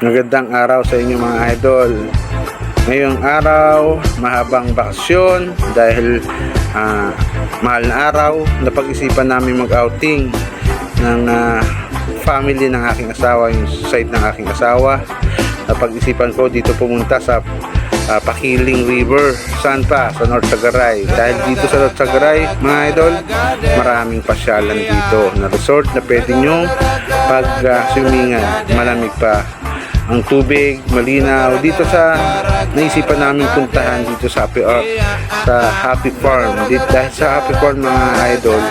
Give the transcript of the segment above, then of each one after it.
Magandang araw sa inyo mga idol. Ngayong araw, mahabang bakasyon dahil ah, mahal na araw, napag-isipan namin mag-outing ng ah, family ng aking asawa, yung side ng aking asawa. Napag-isipan ko dito pumunta sa ah, Pakiling River. Saan pa? Sa North Sagaray. Dahil dito sa North Sagaray, mga idol, maraming pasyalan dito na resort na pwede nyo pag-swimingan. Malamig pa ang tubig, malinaw. Dito sa naisipan namin puntahan dito sa Happy, Ar- sa Happy Farm. Dito, dahil sa Happy Farm mga idol,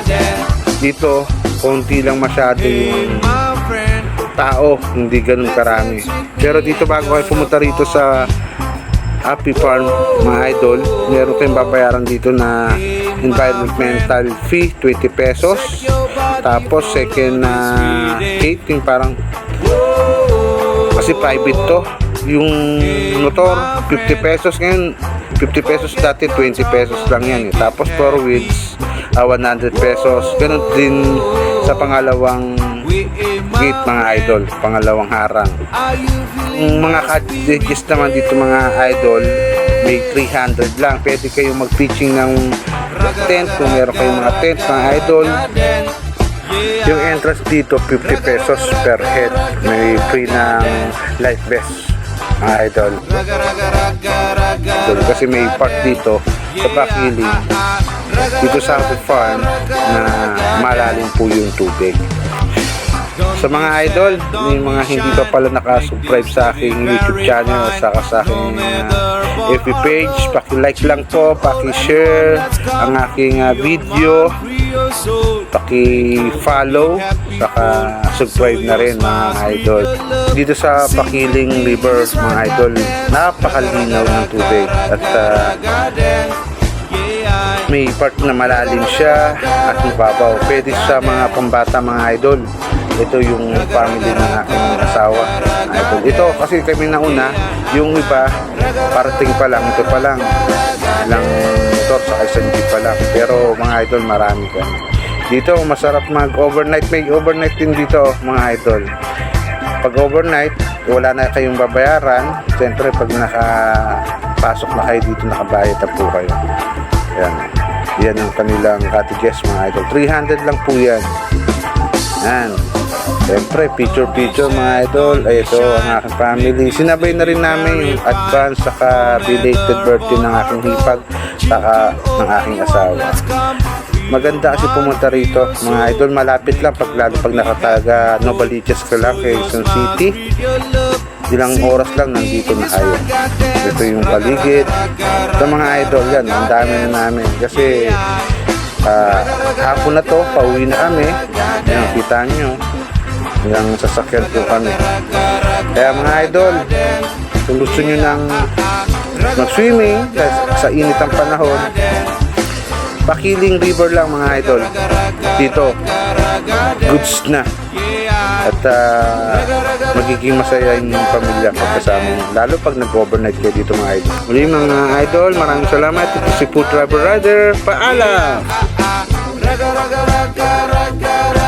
dito konti lang masyado yung tao, hindi ganun karami. Pero dito bago kayo pumunta rito sa Happy Farm, mga idol, meron kayong babayaran dito na environmental fee, 20 pesos. Tapos second na gate, yung parang kasi private to. Yung motor, 50 pesos ngayon. 50 pesos dati, 20 pesos lang yan. Eh. Tapos four wheels, ah, 100 pesos. Ganun din sa pangalawang gate mga idol, pangalawang harang. Yung mga cottages naman dito mga idol, may 300 lang. Pwede kayo mag-pitching ng tent kung meron kayong mga tent mga idol. Yung entrance dito, 50 pesos per head. May free ng life vest mga idol. Idol, Kasi may park dito sa Pakiling dito sa Happy Farm na malalim po yung tubig. Sa mga idol, may mga hindi pa pala nakasubscribe sa aking YouTube channel at saka sa aking uh, FB page, paki-like lang po, paki-share ang aking uh, video, paki-follow, saka subscribe na rin mga idol. Dito sa Pakiling River mga idol, napakalinaw ng tubig at uh, may part na malalim siya at mababaw. Pwede sa mga pambata mga idol. Ito yung family ng aking asawa. Idol. Ito kasi kami nauna, yung iba parating pa lang, ito pa lang. Ilang motor sa isang pa lang. Pero mga idol marami ka. Dito masarap mag overnight. May overnight din dito mga idol. Pag overnight, wala na kayong babayaran. Siyempre pag nakapasok na kayo dito, nakabayad na po kayo. Yan. Yan ang kanilang cottages mga idol. 300 lang po yan. Yan. Siyempre, picture-picture mga idol. Ay, ito ang aking family. Sinabay na rin namin yung advance saka belated birthday ng aking hipag saka ng aking asawa. Maganda kasi pumunta rito. Mga idol, malapit lang pag lalo pag nakataga Novaliches ka lang kay Quezon City. Ilang oras lang nandito na kayo. Ito yung paligid. Sa mga idol yan, ang dami na namin. Kasi ah, hapon na to, pauwi na kami. Yan, kita nyo. Yung sasakyan po kami. Kaya mga idol, kung gusto nyo ng mag-swimming sa init ang panahon, Pakiling River lang mga idol. Dito, goods na. At ah, magiging masaya yung pamilya ko kasama nyo. Lalo pag nag-overnight kayo dito mga idol. Muli mga idol, maraming salamat. Ito si Food Driver Rider. Paalam! raga raga raga raga raga